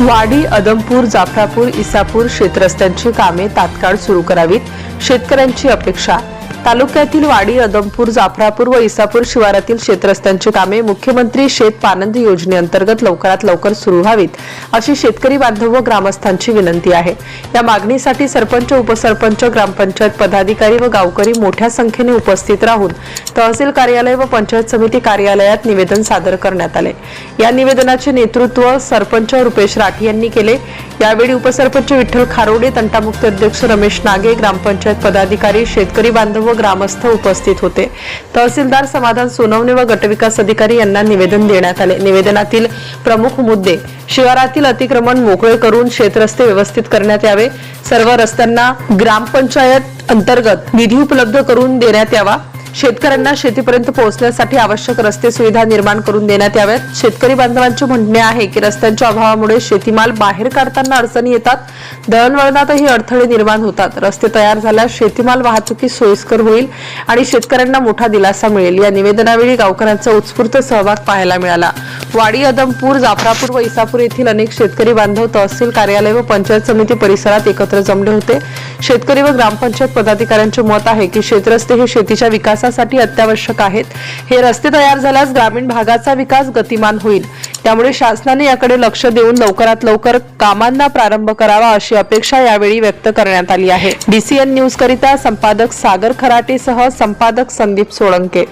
वाडी अदमपूर जाफरापूर इसापूर शेतरस्त्यांची कामे तात्काळ सुरू करावीत. शेतकऱ्यांची अपेक्षा तालुक्यातील वाडी अदमपूर जाफरापूर व इसापूर शिवारातील शेतरस्त्यांची कामे मुख्यमंत्री शेत पानंद योजनेअंतर्गत लवकरात लवकर सुरू व्हावीत अशी शेतकरी बांधव व ग्रामस्थांची विनंती आहे. या मागणीसाठी सरपंच उपसरपंच ग्रामपंचायत पदाधिकारी व गावकरी मोठ्या संख्येने उपस्थित राहून तहसील कार्यालय व पंचायत समिती कार्यालयात निवेदन सादर करण्यात आले. या निवेदनाचे नेतृत्व सरपंच रुपेश राठी यांनी केले. यावेळी उपसरपंच विठ्ठल खारोडे तंटामुक्त अध्यक्ष रमेश नागे ग्रामपंचायत पदाधिकारी शेतकरी बांधव व ग्रामस्थ उपस्थित होते. तहसीलदार समाधान सोनवणे व गटविकास अधिकारी यांना निवेदन देण्यात आले. निवेदनातील प्रमुख मुद्दे शिवारातील अतिक्रमण मोकळे करून शेतरस्ते व्यवस्थित करण्यात यावे सर्व रस्त्यांना ग्रामपंचायत अंतर्गत निधी उपलब्ध करून देण्यात यावा शेतकऱ्यांना शेतीपर्यंत पोहोचण्यासाठी आवश्यक रस्ते सुविधा निर्माण करून देण्यात याव्यात. शेतकरी बांधवांचे म्हणणे आहे की रस्त्यांच्या अभावामुळे शेतीमाल बाहेर काढताना अडचणी येतात. दळणवळणातही अडथळे निर्माण होतात. रस्ते तयार झाल्यास शेतीमाल वाहतुकी सोयीस्कर होईल आणि शेतकऱ्यांना मोठा दिलासा मिळेल. या निवेदनावेळी गावकऱ्यांचा उत्स्फूर्त सहभाग पाहायला मिळाला. वाडी अदमपूर जाफरापूर व इसापूर येथील अनेक शेतकरी बांधव तहसील कार्यालय व पंचायत समिती परिसरात एकत्र जमले होते. शेतकरी व ग्रामपंचायत पदाधिकाऱ्यांचे मत आहे की शेतरस्ते हे शेतीच्या विकासासाठी अत्यावश्यक आहेत. हे रस्ते तयार झाल्यास ग्रामीण भागाचा विकास गतिमान होईल. त्यामुळे शासनाने याकडे लक्ष देऊन लवकरात लवकर कामांना प्रारंभ करावा अशी अपेक्षा यावेळी व्यक्त करण्यात आली आहे. डीसीएन न्यूज करिता संपादक सागर खराटेसह संपादक संदीप सोळंके.